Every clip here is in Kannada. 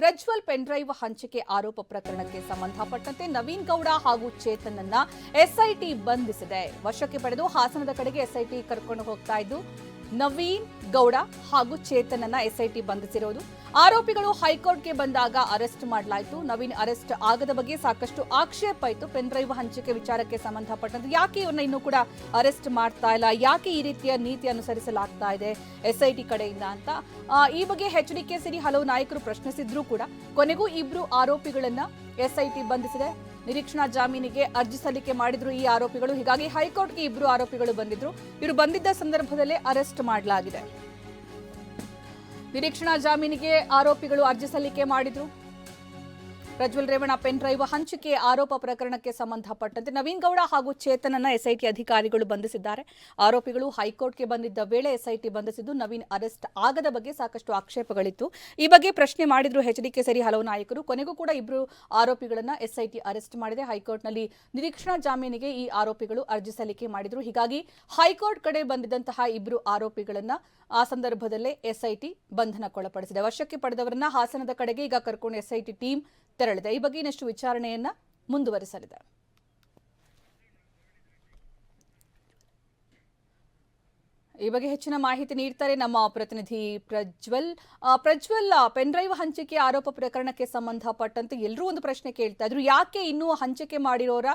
ಪ್ರಜ್ವಲ್ ಪೆನ್ಡ್ರೈವ್ ಹಂಚಿಕೆ ಆರೋಪ ಪ್ರಕರಣಕ್ಕೆ ಸಂಬಂಧಪಟ್ಟಂತೆ ನವೀನ್ ಗೌಡ ಹಾಗೂ ಚೇತನ್ ಅನ್ನ ಎಸ್ಐಟಿ ಬಂಧಿಸಿದೆ. ವಶಕ್ಕೆ ಪಡೆದು ಹಾಸನದ ಕಡೆಗೆ ಎಸ್ಐಟಿ ಕರ್ಕೊಂಡು ಹೋಗ್ತಾ ಇದ್ದು ನವೀನ್ ಗೌಡ ಹಾಗೂ ಚೇತನ್ ಅನ್ನ ಎಸ್ಐಟಿ ಬಂಧಿಸಿರೋದು. ಆರೋಪಿಗಳು ಹೈಕೋರ್ಟ್ಗೆ ಬಂದಾಗ ಅರೆಸ್ಟ್ ಮಾಡಲಾಯಿತು. ನವೀನ್ ಅರೆಸ್ಟ್ ಆಗದ ಬಗ್ಗೆ ಸಾಕಷ್ಟು ಆಕ್ಷೇಪ ಇತ್ತು. ಪೆನ್ಡ್ರೈವ್ ಹಂಚಿಕೆ ವಿಚಾರಕ್ಕೆ ಸಂಬಂಧಪಟ್ಟಂತೆ ಯಾಕೆ ಇವ್ರನ್ನ ಇನ್ನೂ ಕೂಡ ಅರೆಸ್ಟ್ ಮಾಡ್ತಾ ಇಲ್ಲ? ಯಾಕೆ ಈ ರೀತಿಯ ನೀತಿ ಅನುಸರಿಸಲಾಗ್ತಾ ಇದೆ ಎಸ್ಐಟಿ ಕಡೆಯಿಂದ ಅಂತ? ಈ ಬಗ್ಗೆ ಎಚ್ ಡಿ ಕೆ ಸಿರಿ ಹಲವು ನಾಯಕರು ಪ್ರಶ್ನಿಸಿದ್ರು ಕೂಡ ಕೊನೆಗೂ ಇಬ್ರು ಆರೋಪಿಗಳನ್ನ ಎಸ್ಐಟಿ ಬಂಧಿಸಿದೆ. ನಿರೀಕ್ಷಣಾ ಜಾಮೀನಿಗೆ ಅರ್ಜಿ ಸಲ್ಲಿಕೆ ಮಾಡಿದ್ರು ಈ ಆರೋಪಿಗಳು. ಹೀಗಾಗಿ ಹೈಕೋರ್ಟ್ಗೆ ಇಬ್ಬರು ಆರೋಪಿಗಳು ಬಂದಿದ್ರು. ಇವರು ಬಂದಿದ್ದ ಸಂದರ್ಭದಲ್ಲೇ ಅರೆಸ್ಟ್ ಮಾಡಲಾಗಿದೆ. ನಿರೀಕ್ಷಣಾ ಜಾಮೀನಿಗೆ ಆರೋಪಿಗಳು ಅರ್ಜಿ ಸಲ್ಲಿಕೆ ಮಾಡಿದ್ರು. ಪ್ರಜ್ವಲ್ ರೇವಣ್ಣ ಪೆನ್ ಡ್ರೈವ್ ಹಂಚಿಕೆ ಆರೋಪ ಪ್ರಕರಣಕ್ಕೆ ಸಂಬಂಧಪಟ್ಟಂತೆ ನವೀನ್ ಗೌಡ ಹಾಗೂ ಚೇತನನ್ನ ಎಸ್ಐಟಿ ಅಧಿಕಾರಿಗಳು ಬಂಧಿಸಿದ್ದಾರೆ. ಆರೋಪಿಗಳು ಹೈಕೋರ್ಟ್ಗೆ ಬಂದಿದ್ದ ವೇಳೆ ಎಸ್ಐಟಿ ಬಂಧಿಸಿದ್ದು ನವೀನ್ ಅರೆಸ್ಟ್ ಆಗದ ಬಗ್ಗೆ ಸಾಕಷ್ಟು ಆಕ್ಷೇಪಗಳಿತ್ತು. ಈ ಬಗ್ಗೆ ಪ್ರಶ್ನೆ ಮಾಡಿದ್ರು ಎಚ್ಡಿಕೆ ಸರಿ ಹಲವು ನಾಯಕರು. ಕೊನೆಗೂ ಕೂಡ ಇಬ್ಬರು ಆರೋಪಿಗಳನ್ನ ಎಸ್ಐಟಿ ಅರೆಸ್ಟ್ ಮಾಡಿದೆ. ಹೈಕೋರ್ಟ್ನಲ್ಲಿ ನಿರೀಕ್ಷಣಾ ಜಾಮೀನಿಗೆ ಈ ಆರೋಪಿಗಳು ಅರ್ಜಿ ಸಲ್ಲಿಕೆ ಮಾಡಿದ್ರು. ಹೀಗಾಗಿ ಹೈಕೋರ್ಟ್ ಕಡೆ ಬಂದಿದ್ದಂತಹ ಇಬ್ಬರು ಆರೋಪಿಗಳನ್ನ ಆ ಸಂದರ್ಭದಲ್ಲೇ ಎಸ್ಐಟಿ ಬಂಧನಕ್ಕೊಳಪಡಿಸಿದೆ. ವಶಕ್ಕೆ ಪಡೆದವರನ್ನ ಹಾಸನದ ಕಡೆಗೆ ಈಗ ಕರ್ಕೊಂಡು ಎಸ್ಐಟಿ ಟೀಮ್ ತೆರಳಿದೆ. ಈ ಬಗ್ಗೆ ಇನ್ನಷ್ಟು ವಿಚಾರಣೆಯನ್ನ ಮುಂದುವರಿಸಲಿದೆ. ಈ ಬಗ್ಗೆ ಹೆಚ್ಚಿನ ಮಾಹಿತಿ ನೀಡ್ತಾರೆ ನಮ್ಮ ಪ್ರತಿನಿಧಿ ಪ್ರಜ್ವಲ್. ಪ್ರಜ್ವಲ್ ಪೆನ್ ಡ್ರೈವ್ ಹಂಚಿಕೆ ಆರೋಪ ಪ್ರಕರಣಕ್ಕೆ ಸಂಬಂಧಪಟ್ಟಂತೆ ಎಲ್ಲರೂ ಒಂದು ಪ್ರಶ್ನೆ ಕೇಳ್ತಾ ಇದ್ರು. ಯಾಕೆ ಇನ್ನೂ ಹಂಚಿಕೆ ಮಾಡಿರೋರ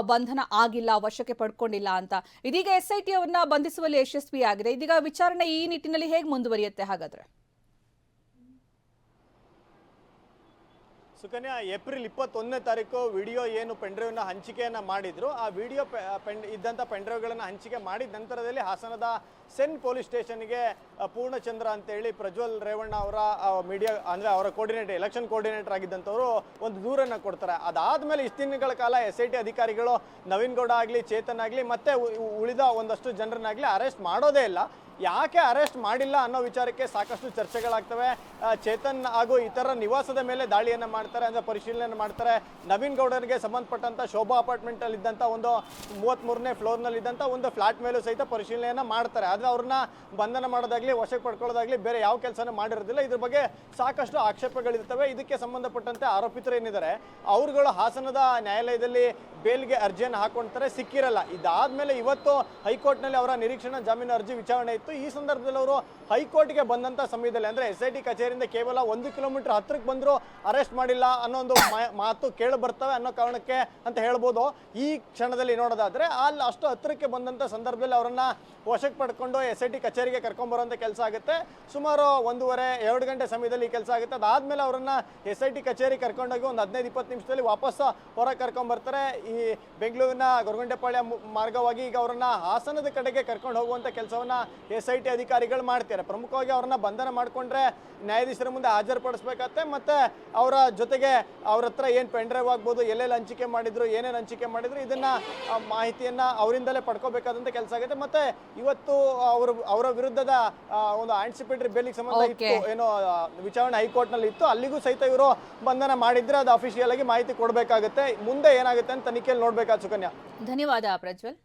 ಬಂಧನ ಆಗಿಲ್ಲ, ವಶಕ್ಕೆ ಪಡ್ಕೊಂಡಿಲ್ಲ ಅಂತ? ಇದೀಗ ಎಸ್ ಐ ಬಂಧಿಸುವಲ್ಲಿ ಯಶಸ್ವಿಯಾಗಿದೆ. ಇದೀಗ ವಿಚಾರಣೆ ಈ ನಿಟ್ಟಿನಲ್ಲಿ ಹೇಗೆ ಮುಂದುವರಿಯುತ್ತೆ ಹಾಗಾದ್ರೆ? ಸುಕನ್ಯಾ, ಏಪ್ರಿಲ್ ಇಪ್ಪತ್ತೊಂದನೇ ತಾರೀಕು ವಿಡಿಯೋ ಏನು ಪೆಂಡ್ರೈವ್ನ ಹಂಚಿಕೆಯನ್ನು ಮಾಡಿದ್ರು. ಆ ವಿಡಿಯೋ ಪೆಂಡ್ ಇದ್ದಂಥ ಪೆಂಡ್ರೈವ್ಗಳನ್ನು ಹಂಚಿಕೆ ಮಾಡಿದ ನಂತರದಲ್ಲಿ ಹಾಸನದ ಸೆನ್ ಪೊಲೀಸ್ ಸ್ಟೇಷನ್ಗೆ ಪೂರ್ಣಚಂದ್ರ ಅಂತೇಳಿ ಪ್ರಜ್ವಲ್ ರೇವಣ್ಣ ಅವರ ಮೀಡಿಯಾ, ಅಂದರೆ ಅವರ ಕೋರ್ಡಿನೇಟರ್, ಎಲೆಕ್ಷನ್ ಕೋರ್ಡಿನೇಟರ್ ಆಗಿದ್ದಂಥವರು ಒಂದು ದೂರನ್ನು ಕೊಡ್ತಾರೆ. ಅದಾದಮೇಲೆ ಇಷ್ಟು ದಿನಗಳ ಕಾಲ ಎಸ್ ಐ ಟಿ ಅಧಿಕಾರಿಗಳು ನವೀನ್ ಗೌಡ ಆಗಲಿ, ಚೇತನ್ ಆಗಲಿ, ಮತ್ತೆ ಉಳಿದ ಒಂದಷ್ಟು ಜನರನ್ನಾಗಲಿ ಅರೆಸ್ಟ್ ಮಾಡೋದೇ ಇಲ್ಲ. ಯಾಕೆ ಅರೆಸ್ಟ್ ಮಾಡಿಲ್ಲ ಅನ್ನೋ ವಿಚಾರಕ್ಕೆ ಸಾಕಷ್ಟು ಚರ್ಚೆಗಳಾಗ್ತವೆ. ಚೇತನ್ ಹಾಗೂ ಇತರ ನಿವಾಸದ ಮೇಲೆ ದಾಳಿಯನ್ನು ಮಾಡ್ತಾರೆ, ಅಂದರೆ ಪರಿಶೀಲನೆ ಮಾಡ್ತಾರೆ. ನವೀನ್ ಗೌಡರಿಗೆ ಸಂಬಂಧಪಟ್ಟಂತ ಶೋಭಾ ಅಪಾರ್ಟ್ಮೆಂಟ್ ಅಲ್ಲಿ ಇದ್ದಂಥ ಒಂದು ಮೂವತ್ತ್ಮೂರನೇ ಫ್ಲೋರ್ನಲ್ಲಿ ಇದ್ದಂಥ ಒಂದು ಫ್ಲಾಟ್ ಮೇಲೂ ಸಹಿತ ಪರಿಶೀಲನೆಯನ್ನು ಮಾಡ್ತಾರೆ. ಆದರೆ ಅವ್ರನ್ನ ಬಂಧನ ಮಾಡೋದಾಗ್ಲಿ, ವಶಕ್ಕೆ ಪಡ್ಕೊಳ್ಳೋದಾಗ್ಲಿ ಬೇರೆ ಯಾವ ಕೆಲಸನೂ ಮಾಡಿರೋದಿಲ್ಲ. ಇದ್ರ ಬಗ್ಗೆ ಸಾಕಷ್ಟು ಆಕ್ಷೇಪಗಳಿರ್ತವೆ. ಇದಕ್ಕೆ ಸಂಬಂಧಪಟ್ಟಂತೆ ಆರೋಪಿತರು ಏನಿದ್ದಾರೆ, ಅವರುಗಳು ಹಾಸನದ ನ್ಯಾಯಾಲಯದಲ್ಲಿ ಬೇಲ್ಗೆ ಅರ್ಜಿಯನ್ನು ಹಾಕೊಳ್ತಾರೆ ಸಿಕ್ಕಿರಲ್ಲ. ಇದಾದ್ಮೇಲೆ ಇವತ್ತು ಹೈಕೋರ್ಟ್ನಲ್ಲಿ ಅವರ ನಿರೀಕ್ಷಣಾ ಜಾಮೀನು ಅರ್ಜಿ ವಿಚಾರಣೆ ಇತ್ತು. ಈ ಸಂದರ್ಭದಲ್ಲಿ ಅವರು ಹೈಕೋರ್ಟ್ಗೆ ಬಂದಂತ ಸಮಯದಲ್ಲಿ, ಅಂದ್ರೆ ಎಸ್ ಐ ಟಿ ಕಚೇರಿಯಿಂದ ಕೇವಲ ಒಂದು ಕಿಲೋಮೀಟರ್ ಹತ್ತಿರಕ್ಕೆ ಬಂದ್ರು ಅರೆಸ್ಟ್ ಮಾಡಿಲ್ಲ ಅನ್ನೋ ಒಂದು ಮಾತು ಕೇಳಿ ಬರ್ತವೆ ಅನ್ನೋ ಕಾರಣಕ್ಕೆ ಅಂತ ಹೇಳ್ಬೋದು. ಈ ಕ್ಷಣದಲ್ಲಿ ನೋಡೋದಾದ್ರೆ ಅಲ್ಲಿ ಅಷ್ಟು ಹತ್ತಿರಕ್ಕೆ ಬಂದಂತ ಸಂದರ್ಭದಲ್ಲಿ ಅವರನ್ನ ವಶಕ್ಕೆ ಪಡ್ಕೊಂಡು ಎಸ್ ಐ ಟಿ ಕಚೇರಿಗೆ ಕರ್ಕೊಂಬರೋಂಥ ಕೆಲಸ ಆಗುತ್ತೆ. ಸುಮಾರು ಒಂದೂವರೆ, ಎರಡು ಗಂಟೆ ಸಮಯದಲ್ಲಿ ಈ ಕೆಲಸ ಆಗುತ್ತೆ. ಅದಾದಮೇಲೆ ಅವರನ್ನ ಎಸ್ ಐ ಟಿ ಕಚೇರಿ ಕರ್ಕೊಂಡೋಗಿ ಒಂದು ಹದಿನೈದು, ಇಪ್ಪತ್ತು ನಿಮಿಷದಲ್ಲಿ ವಾಪಸ್ ಹೊರಗೆ ಕರ್ಕೊಂಬರ್ತಾರೆ. ಈ ಬೆಂಗಳೂರಿನ ಗೊರಗುಂಟೆಪಾಳ್ಯ ಮು- ಮಾರ್ಗವಾಗಿ ಈಗ ಅವರನ್ನ ಹಾಸನದ ಕಡೆಗೆ ಕರ್ಕೊಂಡು ಹೋಗುವಂಥ ಕೆಲಸವನ್ನ ಎಸ್ ಐ ಟಿ ಅಧಿಕಾರಿಗಳು ಮಾಡ್ತಾರೆ ಪ್ರಮುಖವಾಗಿ ಅವ್ರನ್ನ ಬಂಧನ ಮಾಡಿಕೊಂಡ್ರೆ ನ್ಯಾಯಾಧೀಶರ ಮುಂದೆ ಹಾಜರುಪಡಿಸ್ಬೇಕಾಗತ್ತೆ. ಮತ್ತೆ ಅವರ ಜೊತೆಗೆ ಅವ್ರ ಹತ್ರ ಏನು ಪೆಂಡ್ರೈವ್ ಆಗ್ಬೋದು ಎಲ್ಲೆಲ್ಲಿ ಹಂಚಿಕೆ ಮಾಡಿದ್ರು ಏನೇನು ಹಂಚಿಕೆ ಮಾಡಿದ್ರು ಇದನ್ನ ಮಾಹಿತಿಯನ್ನ ಅವರಿಂದಲೇ ಪಡ್ಕೋಬೇಕಾದಂತ ಕೆಲಸ ಆಗುತ್ತೆ. ಮತ್ತೆ ಇವತ್ತು ಅವರು ಅವರ ವಿರುದ್ಧದ ಒಂದು ಆಂಟಿಸಿಪೇಟರಿ ಬೇಲಿಗೆ ಸಂಬಂಧ ಇತ್ತು. ಏನೋ ವಿಚಾರಣೆ ಹೈಕೋರ್ಟ್ನಲ್ಲಿ ಇತ್ತು. ಅಲ್ಲಿಗೂ ಸಹಿತ ಇವರು ಬಂಧನ ಮಾಡಿದ್ರೆ ಅದು ಅಫಿಷಿಯಲ್ ಆಗಿ ಮಾಹಿತಿ ಕೊಡಬೇಕಾಗುತ್ತೆ. ಮುಂದೆ ಏನಾಗುತ್ತೆ ಅಂತ ತನಿಖೆಯಲ್ಲಿ ನೋಡ್ಬೇಕಾದ ಸುಕನ್ಯಾ. ಧನ್ಯವಾದ ಪ್ರಜ್ವಲ್.